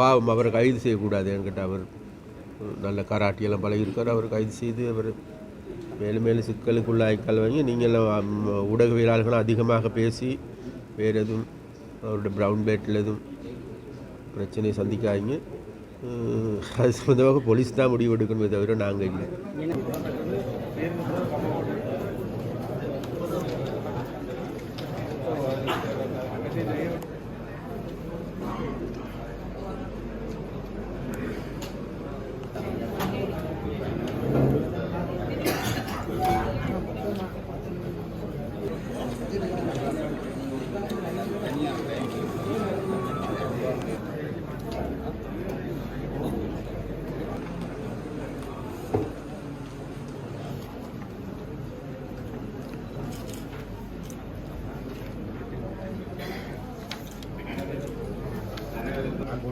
பாவம் அவரை கைது செய்யக்கூடாது என்கிட்ட அவர். நல்ல கராட்டியெல்லாம் பழகியிருக்கார். அவர் கைது செய்து அவர் மேலும் மேலும் சிக்கலுக்குள்ளாய்க்கால் வாங்கி நீங்கள் ஊடகவியலாளர்களும் அதிகமாக பேசி வேறு எதுவும் அவருடைய ப்ரௌன் பேட்டில் எதுவும் பிரச்சனையை சந்திக்காதீங்க. அது சம்மந்தமாக போலீஸ் தான் முடிவு எடுக்கணுமே தவிர நாங்கள் இல்லை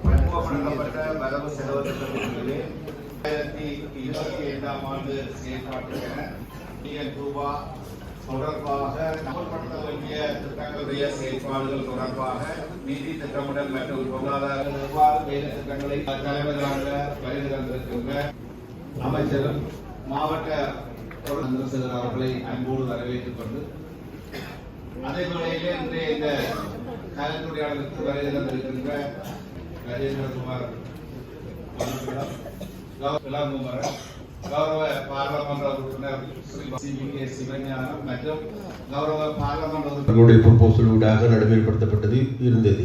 அறிமுகப்படுத்தப்பட்ட வரவு செலவு திட்டத்திலே இரண்டாயிரத்தி இருபத்தி ஐந்தாம் ஆண்டு செயல்பாட்டுக்கான மில்லியன் ரூபாய் தொடர்பாக அமல்படுத்த வேண்டிய திட்டங்களுடைய செயல்பாடுகள் தொடர்பாக நிதி திட்டமிடல் மற்றும் பொருளாதார நிர்வாக வேலை திட்டங்களை தலைவர்களாக வருகை தந்திருக்கின்ற அமைச்சரும் மாவட்ட சந்திரசேகர் அவர்களை அன்போடு வரவேற்றுக் கொண்டு அதே வேளையிலே இன்றைய இந்த கலந்துரையாடலுக்கு வருகை தந்திருக்கின்ற கஜேந்திரகுமார் அவர்களிடம் கௌரவ பாராளுமன்ற உறுப்பினர் சிவஞானம் மற்றும் பாராளுமன்ற ப்ரொபோசல் ஊடாக நடைமுறைப்படுத்தப்பட்டது இருந்தது.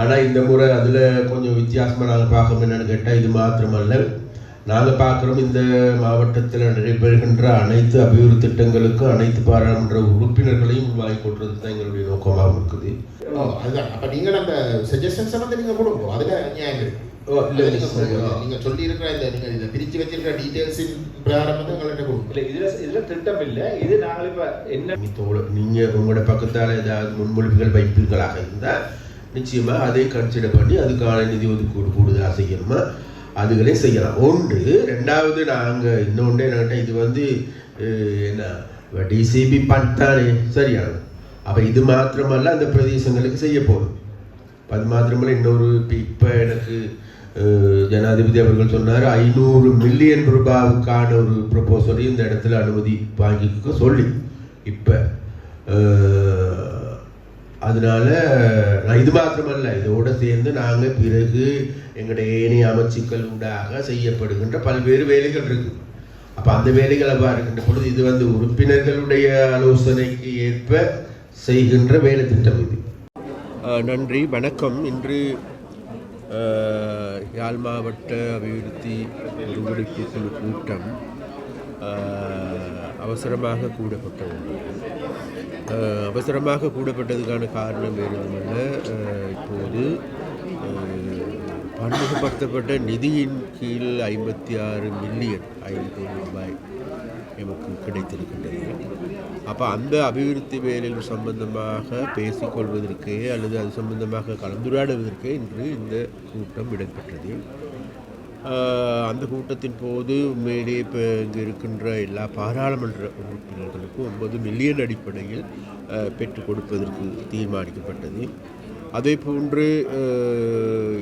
ஆனால் இந்த முறை அதில் கொஞ்சம் வித்தியாசமாக நாங்கள் பார்க்கணும் என்னன்னு கேட்டால் இது மாத்திரமல்ல. நாங்கள் பார்க்குறோம் இந்த மாவட்டத்தில் நடைபெறுகின்ற அனைத்து அபிவிருத்தி திட்டங்களுக்கும் அனைத்து பாராளுமன்ற உறுப்பினர்களையும் உருவாக்கி கொள்வது தான் எங்களுடைய நோக்கமாக இருக்குது. அதுதான். அப்ப நீங்க அந்த சஜஷன்ஸ் வந்து நீங்க கொடுங்க. அதுல நியாயம் இருக்கு. ஓ, இல்ல, அது நீங்க. நீங்க சொல்லி இருக்கிற இந்த நீங்க இதை பிரிச்சு வச்சிருக்கிற டீடைல்ஸின் பிரகாரம் வந்து எங்கள்கிட்ட கொடுங்க இல்ல இதுல இதுல திட்டம் இல்ல. இது நாங்கள் இப்ப என்ன தோழ நீங்கள் உங்களோட பக்கத்தால் ஏதாவது முன்மொழிவுகள் வைப்பீர்களாக இருந்தால் நிச்சயமாக அதை கன்சிடர் பண்ணி அதுக்கான நிதி ஒதுக்கீடு கூடுதலாக செய்யணுமா? அதுகளே செய்யலாம். ஒன்று ரெண்டாவது நாங்கள் இன்னொன்று என்னட்ட இது வந்து என்ன டிசிபி பண்தானே சரியானது. அப்போ இது மாத்திரமல்ல அந்த பிரதேசங்களுக்கு செய்ய போகும் அது மாத்திரமல்ல இன்னொரு இப்போ இப்போ எனக்கு ஜனாதிபதி அவர்கள் சொன்னார் ஐநூறு மில்லியன் ரூபாவுக்கான ஒரு ப்ரொபோசலையும் இந்த இடத்துல அனுமதி வாங்கிக்க சொல்லி. இப்போ அதனால நான் இது மாத்திரமல்ல இதோடு சேர்ந்து நாங்கள் பிறகு எங்களுடைய ஏனைய அமைச்சுக்கள் ஊடாக செய்யப்படுகின்ற பல்வேறு வேலைகள் இருக்கு. அப்போ அந்த வேலைகளை பார்க்கின்ற பொழுது இது வந்து உறுப்பினர்களுடைய ஆலோசனைக்கு ஏற்ப செய்கின்ற வேலை திட்டம் இது நன்றி வணக்கம். இன்று யாழ் மாவட்ட அபிவிருத்தி ஒருங்கிணைப்பு குழு கூட்டம் அவசரமாக கூடப்பட்டது. ஒன்று அவசரமாக கூடப்பட்டதுக்கான காரணம் வேறு இப்போது பன்முகப்படுத்தப்பட்ட நிதியின் கீழ் ஐம்பத்தி ஆறு மில்லியன் ஐநூறு ரூபாய் எமக்கு கிடைத்திருக்கின்றது. அப்போ அந்த அபிவிருத்தி வேலைகள் சம்பந்தமாக பேசிக்கொள்வதற்கு அல்லது அது சம்பந்தமாக கலந்துரையாடுவதற்கு இன்று இந்த கூட்டம் இடம்பெற்றது. அந்த கூட்டத்தின் போது உண்மையிலேயே இப்போ இங்கே இருக்கின்ற எல்லா பாராளுமன்ற உறுப்பினர்களுக்கும் ஒன்பது மில்லியன் அடிப்படையில் பெற்றுக் கொடுப்பதற்கு தீர்மானிக்கப்பட்டது. அதே போன்று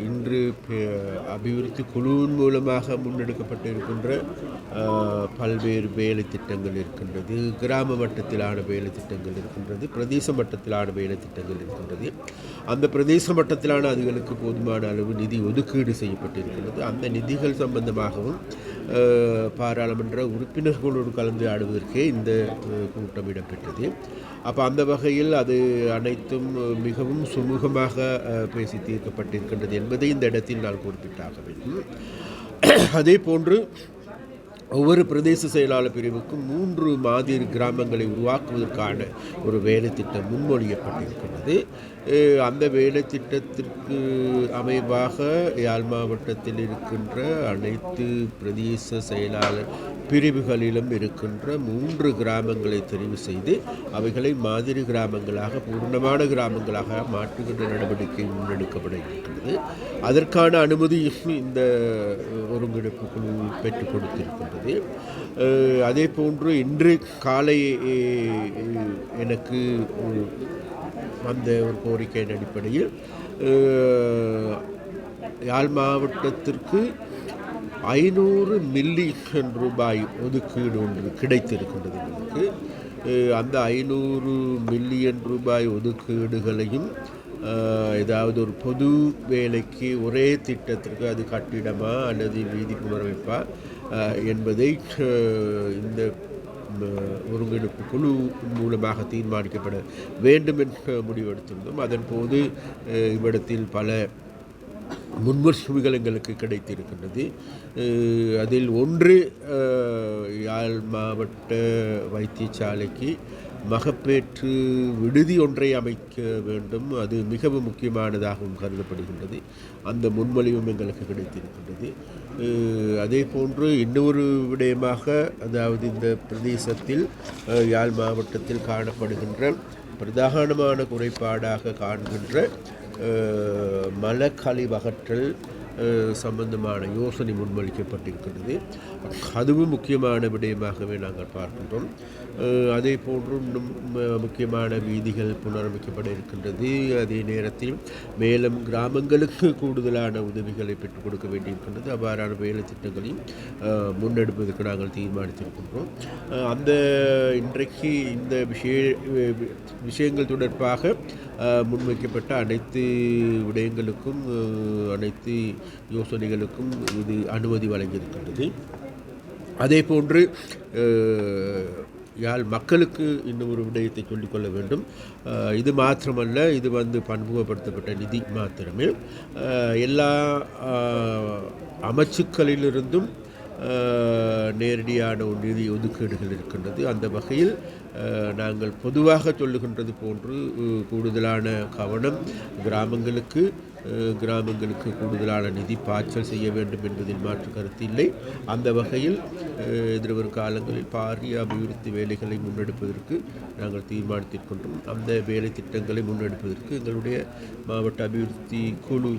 இன்று அபிவிருத்தி குழுவின் மூலமாக முன்னெடுக்கப்பட்டு இருக்கின்ற பல்வேறு வேலை திட்டங்கள் இருக்கின்றது. கிராம மட்டத்திலான வேலை திட்டங்கள் இருக்கின்றது. பிரதேச மட்டத்திலான வேலை திட்டங்கள் இருக்கின்றது. அந்த பிரதேச மட்டத்திலான அதுகளுக்கு போதுமான அளவு நிதி ஒதுக்கீடு செய்யப்பட்டிருக்கிறது அந்த நிதிகள் சம்பந்தமாகவும் பாராளுமன்ற உறுப்பினர்களோடு கலந்து ஆடுவதற்கே இந்த கூட்டம் இடம்பெற்றது. அப்போ அந்த வகையில் அது அனைத்தும் மிகவும் சுமூகமாக பேசி தீர்க்கப்பட்டிருக்கின்றது என்பதை இந்த இடத்தில் நான் குறிப்பிட்டாக வேண்டும். அதே போன்று ஒவ்வொரு பிரதேச செயலாளர் பிரிவுக்கும் மூன்று மாதிரி கிராமங்களை உருவாக்குவதற்கான ஒரு வேலைத்திட்டம் முன்மொழியப்பட்டிருக்கிறது. அந்த வேலைத்திட்டத்திற்கு அமைவாக யாழ் மாவட்டத்தில் இருக்கின்ற அனைத்து பிரதேச செயலாளர் பிரிவுகளிலும் இருக்கின்ற மூன்று கிராமங்களை தெரிவு செய்து அவைகளை மாதிரி கிராமங்களாக பூர்ணமான கிராமங்களாக மாற்றுகின்ற நடவடிக்கை முன்னெடுக்கப்பட இருக்கிறது அதற்கான அனுமதியும் இந்த ஒருங்கிணைப்பு குழு பெற்றுக் கொடுத்திருக்கின்றது. அதே போன்று இன்று காலை எனக்கு வந்த ஒரு கோரிக்கையின் அடிப்படையில் யாழ் மாவட்டத்திற்கு ஐநூறு மில்லியன் ரூபாய் ஒதுக்கீடு ஒன்று கிடைத்திருக்கின்றது எங்களுக்கு அந்த ஐநூறு மில்லியன் ரூபாய் ஒதுக்கீடுகளையும் ஏதாவது ஒரு பொது வேலைக்கு ஒரே திட்டத்திற்கு அது கட்டிடமா அல்லது வீதி புனரமைப்பா என்பதை இந்த ஒருங்கிணைப்பு குழு மூலமாக தீர்மானிக்கப்பட வேண்டும் என்ற முடிவெடுத்திருந்தோம். அதன் போது இவ்விடத்தில் பல முன்வரிசைகள் எங்களுக்கு கிடைத்திருக்கின்றது. அதில் ஒன்று யாழ் மாவட்ட வைத்தியசாலைக்கு மகப்பேற்று விடுதி ஒன்றை அமைக்க வேண்டும். அது மிகவும் முக்கியமானதாகவும் கருதப்படுகின்றது. அந்த முன்மொழிவும் எங்களுக்கு கிடைத்திருக்கின்றது. அதே போன்று இன்னொரு விடயமாக அதாவது இந்த பிரதேசத்தில் யாழ் மாவட்டத்தில் காணப்படுகின்ற பிரதானமான குறைபாடாக காண்கின்ற அஹ், மலக்கழிவு அகற்றல் சம்பந்தமான யோசனை முன்மொழிக்கப்பட்டிருக்கிறது. அதுவும் முக்கியமான விடயமாகவே நாங்கள் பார்க்கின்றோம். அதே போன்று இன்னும் முக்கியமான வீதிகள் புனரமைக்கப்பட இருக்கின்றது. அதே நேரத்தில் மேலும் கிராமங்களுக்கு கூடுதலான உதவிகளை பெற்றுக் கொடுக்க வேண்டியிருக்கின்றது. அவ்வாறான வேலை திட்டங்களையும் முன்னெடுப்பதற்கு நாங்கள் தீர்மானித்திருக்கின்றோம். அந்த இன்றைக்கு இந்த விஷய விஷயங்கள் தொடர்பாக முன்வைக்கப்பட்ட அனைத்து விடயங்களுக்கும் அனைத்து யோசனைகளுக்கும் இது அனுமதி வழங்கியிருக்கின்றது. அதே போன்று யாழ் மக்களுக்கு இன்னும் ஒரு விடயத்தை சொல்லிக்கொள்ள வேண்டும். இது மாத்திரமல்ல இது வந்து பன்முகப்படுத்தப்பட்ட நிதி மாத்திரமே. எல்லா அமைச்சுக்களிலிருந்தும் நேரடியான ஒரு நிதி ஒதுக்கீடுகள் இருக்கின்றது. அந்த வகையில் நாங்கள் பொதுவாக சொல்லுகின்றது போன்று கூடுதலான கவனம் கிராமங்களுக்கு கிராமங்களுக்கு கூடுதலான நிதி பாய்ச்சல் செய்ய வேண்டும் என்பதில் மாற்று கருத்து இல்லை. அந்த வகையில் எதிர்வரும் காலங்களில் பாரிய அபிவிருத்தி வேலைகளை முன்னெடுப்பதற்கு நாங்கள் தீர்மானித்திருக்கின்றோம் அந்த வேலை திட்டங்களை முன்னெடுப்பதற்கு எங்களுடைய மாவட்ட அபிவிருத்தி குழு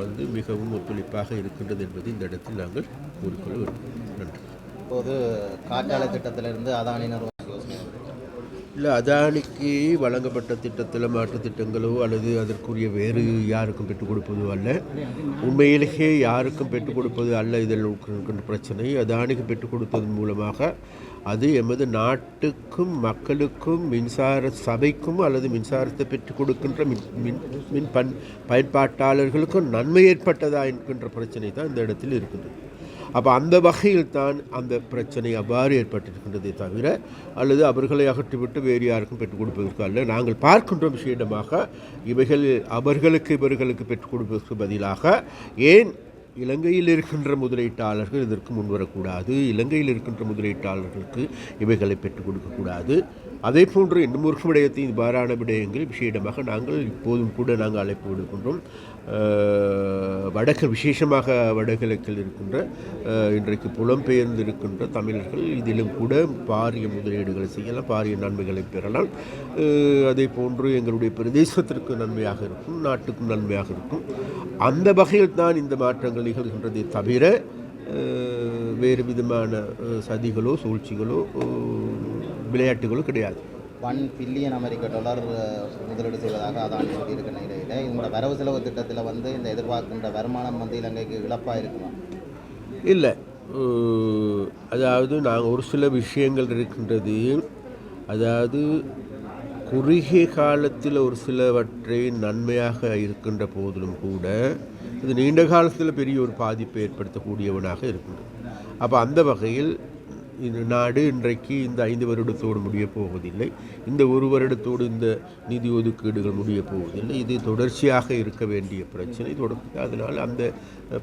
வந்து மிகவும் ஒத்துழைப்பாக இருக்கின்றது என்பதை இந்த இடத்தில் நாங்கள் கூறிக்கொள்ள விரும்புகிறோம். நன்றி. இப்போது காற்றாலை திட்டத்திலிருந்து அதானி இல்லை அதானிக்கு வழங்கப்பட்ட திட்டத்தில் மாற்றுத் திட்டங்களோ அல்லது அதற்குரிய வேறு யாருக்கும் பெற்றுக் கொடுப்பதோ அல்ல. உண்மையிலேயே யாருக்கும் பெற்றுக் கொடுப்பது அல்ல இதில் இருக்கின்ற பிரச்சனை. அதானிக்கு பெற்றுக் கொடுத்ததன் மூலமாக அது எமது நாட்டுக்கும் மக்களுக்கும் மின்சார சபைக்கும் அல்லது மின்சாரத்தை பெற்றுக் கொடுக்கின்ற மின் மின் மின் பன் பயன்பாட்டாளர்களுக்கும் நன்மை ஏற்பட்டதா என்கின்ற பிரச்சனை தான் இந்த இடத்தில் இருக்கின்றது. அப்போ அந்த வகையில் தான் அந்த பிரச்சனை அவ்வாறு ஏற்பட்டிருக்கின்றதே தவிர அல்லது அவர்களை அகற்றிவிட்டு வேறு யாருக்கும் பெற்றுக் கொடுப்பதற்கு அல்ல. நாங்கள் பார்க்கின்ற விஷயமாக இவைகள் அவர்களுக்கு இவர்களுக்கு பெற்றுக் கொடுப்பதற்கு பதிலாக ஏன் இலங்கையில் இருக்கின்ற முதலீட்டாளர்கள் இதற்கு முன்வரக்கூடாது இலங்கையில் இருக்கின்ற முதலீட்டாளர்களுக்கு இவைகளை பெற்றுக் கொடுக்கக்கூடாது அதே போன்று இன்னும் ஒரு விடயத்தையும் இவ்வாறான விடயங்கள் விஷயமாக நாங்கள் இப்போதும் கூட நாங்கள் அழைப்பு விடுக்கின்றோம். வடக்கு விசேஷமாக வடகிழக்கில் இருக்கின்ற இன்றைக்கு புலம்பெயர்ந்து இருக்கின்ற தமிழர்கள் இதிலும் கூட பாரிய முதலீடுகளை செய்யலாம் பாரிய நன்மைகளை பெறலாம். அதே போன்று எங்களுடைய பிரதேசத்திற்கு நன்மையாக இருக்கும் நாட்டுக்கும் நன்மையாக இருக்கும். அந்த வகையில் தான் இந்த மாற்றங்கள் நிகழ்கின்றதே தவிர வேறு விதமான சதிகளோ சூழ்ச்சிகளோ விளையாட்டுகளோ கிடையாது. ஒன் பில்லியன் அமெரிக்க டாலர் முதலீடு செய்வதாக அதானி சொல்லியிருக்க நிலையில் இந்த வரவு செலவு திட்டத்தில் வந்து இந்த எதிர்பார்க்கின்ற வருமானம் வந்து இலங்கைக்கு இழப்பாக இருக்குமா? இல்லை. அதாவது நாங்கள் ஒரு சில விஷயங்கள் இருக்கின்றது அதாவது குறுகிய காலத்தில் ஒரு சிலவற்றை நன்மையாக இருக்கின்ற போதிலும் கூட இது நீண்ட காலத்தில் பெரிய ஒரு பாதிப்பை ஏற்படுத்தக்கூடியவனாக இருக்கின்றது. அப்போ அந்த வகையில் இந்த நாடு இன்றைக்கு இந்த ஐந்து வருடத்தோடு முடியப் போவதில்லை. இந்த ஒரு வருடத்தோடு இந்த நிதி ஒதுக்கீடுகள் முடியப் போவதில்லை. இது தொடர்ச்சியாக இருக்க வேண்டிய பிரச்சனை. தொடர்ந்து அதனால் அந்த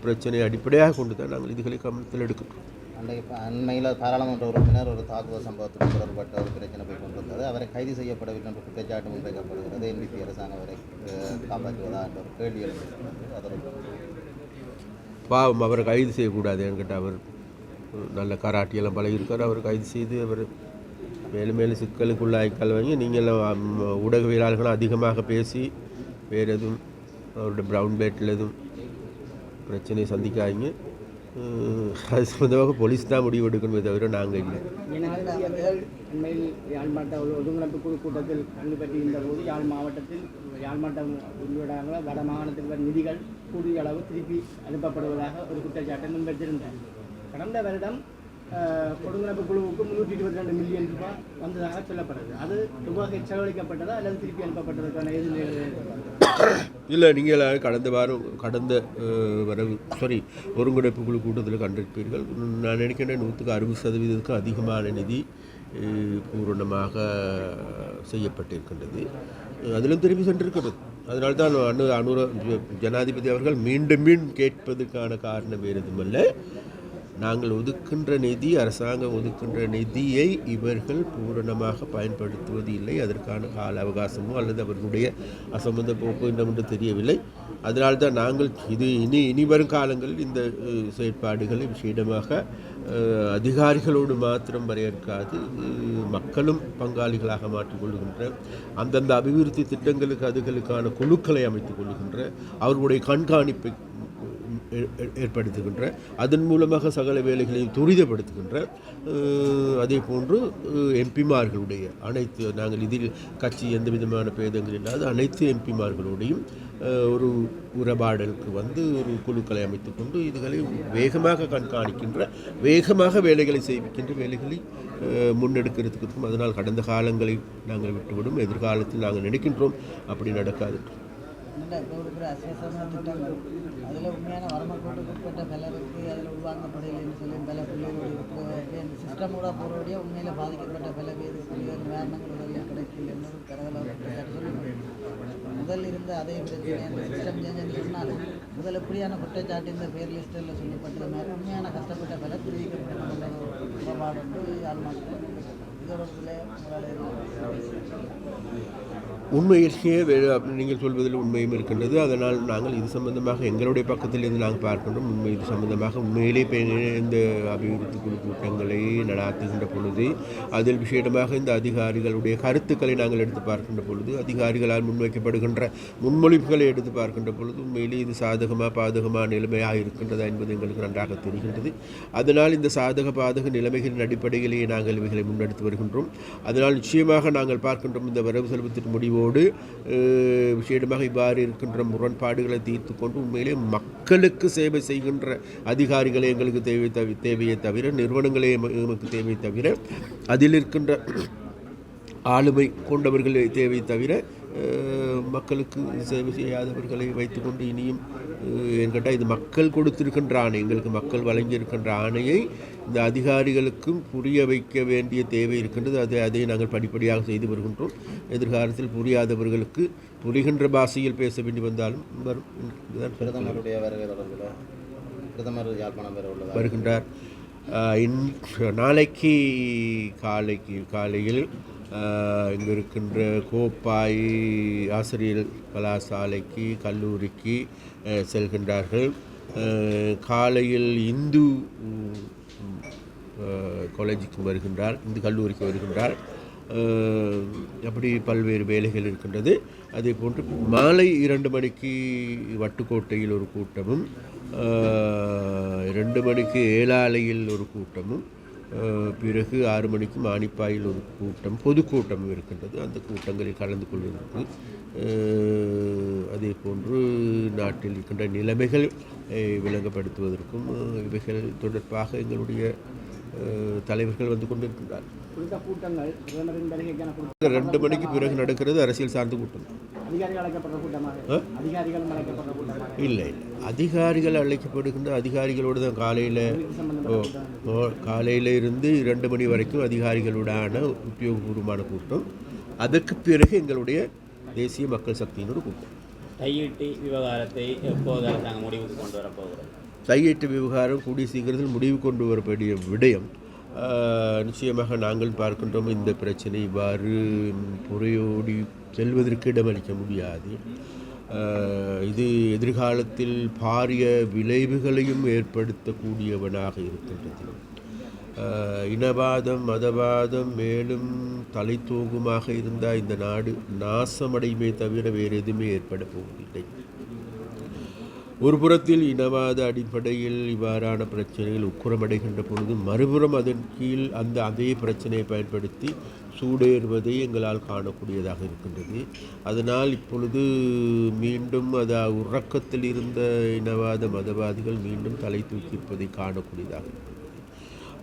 பிரச்சனையை அடிப்படையாக கொண்டு தான் நாங்கள் இதுகளை கவனத்தில் எடுக்கின்றோம் அன்றைய ப- அண்மையில் பாராளுமன்ற உறுப்பினர் ஒரு தாக்குதல் சம்பவத்துக்கு தொடர்பட்ட ஒரு பிரச்சனை போய் கொண்டிருந்தது. அவரை கைது செய்யப்படவில்லை என்ற குற்றச்சாட்டு முன்வைக்கப்படுகிறது என்பிபி அரசாங்கம் அவரை காப்பாற்றுவதா என்ற ஒரு கேள்வி எழுந்திருக்கிறது பாவம் அவரை கைது செய்யக்கூடாது என்கிட்ட அவர் நல்ல கராட்டியெல்லாம் பழகியிருக்கார். அவர் கைது செய்து அவர் மேலும் மேலும் சிக்கலுக்குள்ளாய்க்கால் வாங்கி நீங்கள் ஊடகவியலாளர்களும் அதிகமாக பேசி வேறு எதுவும் அவருடைய ப்ரௌன் பேட்டில் எதுவும் பிரச்சனையை சந்திக்காதீங்க. அது சம்மந்தமாக போலீஸ் தான் முடிவு எடுக்கணுமே தவிர நாங்கள் இல்லை. ஜனாதிபதிகள் அண்மையில் யாழ் மாவட்ட ஒருங்கிணைப்பு குழு கூட்டத்தில் பங்கு பெற்றிருந்த போது யாழ் மாவட்டத்தில் யாழ் மாவட்டம் வட மாகாணத்தில் நிதிகள் கூடிய அளவு திருப்பி அனுப்பப்படுவதாக ஒரு குற்றச்சாட்டை முன்வைத்திருந்தார் கடந்த வருடம் அஹ், குழுவுக்கு முன்னூற்றி இருபத்தி ரெண்டு மில்லியன் ரூபாய் வந்ததாக சொல்லப்படுது. அது ரூபாய் செலவழிக்கப்பட்டதா அல்லது திருப்பி அனுப்பப்பட்டதுக்கான எது இல்லை நீங்கள் கடந்த வாரம் கடந்த வரவு சாரி ஒருங்கிணைப்பு குழு கூட்டத்தில் கண்டிருப்பீர்கள். நான் நினைக்கிறேன் நூற்றுக்கு அறுபது சதவீதத்துக்கு அதிகமான நிதி பூரணமாக செய்யப்பட்டிருக்கின்றது. அதிலும் திரும்பி சென்றிருக்கிறது. அதனால தான் அனு அனுர ஜனாதிபதி அவர்கள் மீண்டும் மீண்டும் கேட்பதற்கான காரணம் வேறு எதுவுமல்ல நாங்கள் ஒதுக்கின்ற நிதி அரசாங்கம் ஒதுக்கின்ற நிதியை இவர்கள் பூரணமாக பயன்படுத்துவது இல்லை. அதற்கான கால அவகாசமோ அல்லது அவர்களுடைய அசம்பந்த போக்கோ என்னவென்று தெரியவில்லை. அதனால்தான் நாங்கள் இது இனி இனி வரும் காலங்களில் இந்த செயற்பாடுகளை விஷயமாக அதிகாரிகளோடு மாத்திரம் வரையறுக்காது. மக்களும் பங்காளிகளாக மாற்றிக்கொள்கின்ற அந்தந்த அபிவிருத்தி திட்டங்களுக்கு அதுகளுக்கான குழுக்களை அமைத்துக் கொள்கின்ற அவர்களுடைய கண்காணிப்பை ஏற்படுத்துகின்ற அதன் மூலமாக சகல வேலைகளையும் துரிதப்படுத்துகின்ற அதே போன்று எம்பிமார்களுடைய அனைத்து நாங்கள் இதில் கட்சி எந்த விதமான பேதங்கள் இல்லாத அனைத்து எம்பிமார்களுடையும் ஒரு உறவாடலுக்கு வந்து ஒரு குழுக்களை அமைத்து கொண்டு இதுகளை வேகமாக கண்காணிக்கின்ற வேகமாக வேலைகளை செய்விக்கின்ற வேலைகளை முன்னெடுக்கிறதுக்கும் அதனால் கடந்த காலங்களை நாங்கள் விட்டுவிடும் எதிர்காலத்தில் நாங்கள் நினைக்கின்றோம். அப்படி நடக்காது. என்னடா இப்போ இருக்கிற அசேசமான திட்டங்கள் அதில் உண்மையான வரமக்கோட்டுக்கு உட்பட்ட பலருக்கு அதில் உள்வாங்கப்படையில்லைன்னு சொல்லி பல பிள்ளைகளுடைய இந்த சிஸ்டம் கூட போகிறபடியே உண்மையில் பாதிக்கப்பட்ட பல பேருக்கு நிவாரணங்கள் உதவியாக கிடைக்கலன்னு ஒரு பரவலாக சொல்லி முதல் இருந்த அதே பிரச்சனை அந்த சிஸ்டம் சேஞ்ச் சொன்னாலும் முதல் எப்படியான குற்றச்சாட்டு இந்த பேர் லிஸ்ட்டில் சொல்லப்பட்டது மாதிரி உண்மையான கஷ்டப்பட்ட பல தெரிவிக்கப்பட்ட ஒரு குறைபாடு வந்து ஆன்மாக்கள் உண்மையிலேயே நீங்கள் சொல்வதில் உண்மையும் இருக்கின்றது. அதனால் நாங்கள் இது சம்பந்தமாக எங்களுடைய பக்கத்திலிருந்து நாங்கள் பார்க்கின்றோம். உண்மை இது சம்பந்தமாக உண்மையிலே இந்த அபிவிருத்தி குழு கூட்டங்களை நடாத்துகின்ற பொழுது அதில் விஷயமாக இந்த அதிகாரிகளுடைய கருத்துக்களை நாங்கள் எடுத்து பார்க்கின்ற பொழுது அதிகாரிகளால் முன்வைக்கப்படுகின்ற முன்மொழிவுகளை எடுத்து பார்க்கின்ற பொழுது உண்மையிலே இது சாதகமாக பாதகமாக நிலைமையாக இருக்கின்றதா என்பது எங்களுக்கு நன்றாக தெரிகின்றது. அதனால் இந்த சாதக பாதக நிலைமைகளின் அடிப்படையிலேயே நாங்கள் இவைகளை முன்னெடுத்து வருகின்றோம் அதனால் நிச்சயமாக நாங்கள் பார்க்கின்றோம் இந்த வரவு செலவுத்திட்ட முடிவோடு விஷயமாக விசேடமாக இவ்வாறு இருக்கின்ற முரண்பாடுகளை தீர்த்து கொண்டு உண்மையிலே மக்களுக்கு சேவை செய்கின்ற அதிகாரிகளே எங்களுக்கு தேவை தவி தேவையை தவிர நிறுவனங்களே எங்களுக்கு எமக்கு தேவை தவிர அதில் இருக்கின்ற ஆளுமை கொண்டவர்களே தேவை தவிர மக்களுக்கு சேவை செய்யாதவர்களை வைத்துக்கொண்டு இனியும் என்கிட்ட இது மக்கள் கொடுத்திருக்கின்ற ஆணை எங்களுக்கு மக்கள் வழங்கியிருக்கின்ற ஆணையை இந்த அதிகாரிகளுக்கும் புரிய வைக்க வேண்டிய தேவை இருக்கின்றது. அதை அதை நாங்கள் படிப்படியாக செய்து வருகின்றோம். எதிர்காலத்தில் புரியாதவர்களுக்கு புரிகின்ற பாஷையில் பேச வேண்டி வந்தாலும் வரும். பிரதமருடைய வருகை தொடர்பில் பிரதமர் யாழ்ப்பாணம் பெற உள்ளதா வருகின்றார். இன் நாளைக்கு காலைக்கு காலையில் இங்கு இருக்கின்ற கோப்பாய் ஆசிரியர் கலாசாலைக்கு கல்லூரிக்கு செல்கின்றார்கள். காலையில் இந்து காலேஜுக்கு வருகின்றார் இந்து கல்லூரிக்கு வருகின்றார். அப்படி பல்வேறு வேலைகள் இருக்கின்றது. அதே போன்று மாலை இரண்டு மணிக்கு வட்டுக்கோட்டையில் ஒரு கூட்டமும் ரெண்டு இரண்டு மணிக்கு ஏழாலையில் ஒரு கூட்டமும் பிறகு ஆறு மணிக்கு மானிப்பாயில் ஒரு கூட்டம் பொதுக்கூட்டமும் இருக்கின்றது. அந்த கூட்டங்களில் கலந்து கொள்வதற்கு அதே போன்று நாட்டில் இருக்கின்ற நிலைமைகள் விளங்கப்படுத்துவதற்கும் இவைகள் தொடர்பாக எங்களுடைய தலைவர்கள் வந்து கொண்டிருக்கின்றார் ரெண்டு மணிக்கு பிறகு நடக்கிறது அரசியல் சார்ந்த கூட்டம். இல்லை இல்லை. அதிகாரிகள் அழைக்கப்படுகின்ற அதிகாரிகளோடு தான் காலையில் காலையில இருந்து இரண்டு மணி வரைக்கும் அதிகாரிகளுடான உத்தியோகபூர்வமான கூட்டம். அதற்கு பிறகு எங்களுடைய தேசிய மக்கள் சக்தியினோட கூட்டம். கையீட்டு விவகாரத்தை எப்போது அரசாங்கம் முடிவுக்கு கொண்டு வரப்போகிறது கையேட்டு விவகாரம் கூடிய சீக்கிரத்தில் முடிவு கொண்டு வரக்கூடிய விடயம் நிச்சயமாக நாங்கள் பார்க்கின்றோம் இந்த பிரச்சனை. இவ்வாறு புறையோடி செல்வதற்கு இடமளிக்க முடியாது. இது எதிர்காலத்தில் பாரிய விளைவுகளையும் ஏற்படுத்தக்கூடியவனாக இருக்கின்றது. இனவாதம் மதவாதம் மேலும் தலை தூங்குமாக இருந்தால் இந்த நாடு நாசமடையுமே தவிர வேறு எதுவுமே ஏற்பட போவதில்லை. ஒரு புறத்தில் இனவாத அடிப்படையில் இவ்வாறான பிரச்சனைகள் உக்குரமடைகின்ற பொழுது மறுபுறம் அதன் கீழ் அந்த அதே பிரச்சனையை பயன்படுத்தி சூடேறுவதை எங்களால் காணக்கூடியதாக இருக்கின்றது. அதனால் இப்பொழுது மீண்டும் அது உறக்கத்தில் இருந்த இனவாத மதவாதிகள் மீண்டும் தலை தூக்கியிருப்பதை காணக்கூடியதாக இருக்கிறது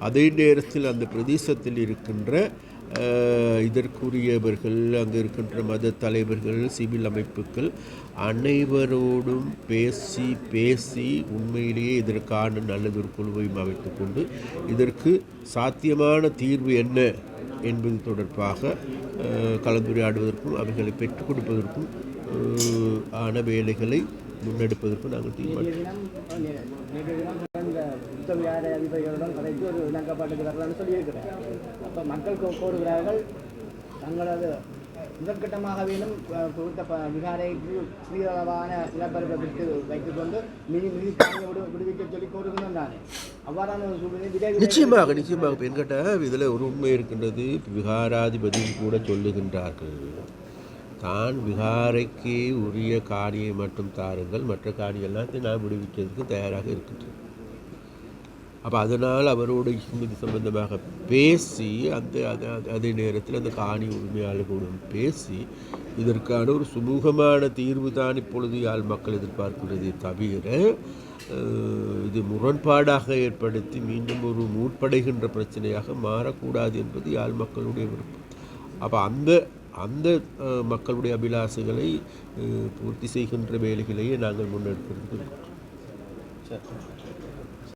அதே நேரத்தில் அந்த பிரதேசத்தில் இருக்கின்ற இதற்குரியவர்கள் அங்கே இருக்கின்ற மத தலைவர்கள் சிவில் அமைப்புகள் அனைவரோடும் பேசி பேசி உண்மையிலேயே இதற்கான நல்லதொரு குழுவையும் அமைத்து கொண்டு இதற்கு சாத்தியமான தீர்வு என்ன என்பது தொடர்பாக கலந்துரையாடுவதற்கும் அவைகளை பெற்றுக் கொடுப்பதற்கும் ஆன வேலைகளை முன்னெடுப்பதற்கும் நாங்கள் நேற்றைய தீர்மானம் தினம் நேற்றைய அதிபதிகளுடன் கலைத்து ஒரு இணக்கப்பாட்டுக்கு வரலாம்னு சொல்லியிருக்கிறேன் அப்போ மக்கள் கோருகிறார்கள் தங்களது முதற்கட்டமாக வேணும் கொடுத்த ப- விகாரைக்கு சிறியளவான நிலப்பரப்பை விட்டு வைத்துக்கொண்டு மினி மினி காணியை விடு விடுவிக்க சொல்லி கோருகிறோம் தானே அவ்வாறான ஒரு சூழ்நிலை விரைவில் நிச்சயமாக நிச்சயமாக இப்போ என்கிட்ட இதில் ஒரு உண்மை இருக்கின்றது. விகாராதிபதி கூட சொல்லுகின்றார்கள். தான் விகாரைக்கு உரிய காரியை மட்டும் தாருங்கள் மற்ற காரியெல்லாம் நான் விடுவிக்கிறதுக்கு தயாராக இருக்கின்றேன். அப்போ அதனால் அவரோடு இது சம்பந்தமாக பேசி அந்த அதே நேரத்தில் அந்த காணி உரிமையாளர்களுடன் பேசி இதற்கான ஒரு சுமூகமான தீர்வு தான் இப்பொழுது யாழ் மக்கள் எதிர்பார்க்கிறதே தவிர இது முரண்பாடாக ஏற்படுத்தி மீண்டும் ஒரு மூட்படைகின்ற பிரச்சனையாக மாறக்கூடாது என்பது யாழ் மக்களுடைய விருப்பம். அப்போ அந்த அந்த மக்களுடைய அபிலாசைகளை பூர்த்தி செய்கின்ற வேலைகளையே நாங்கள் முன்னெடுக்கிறதுக்கு சரி.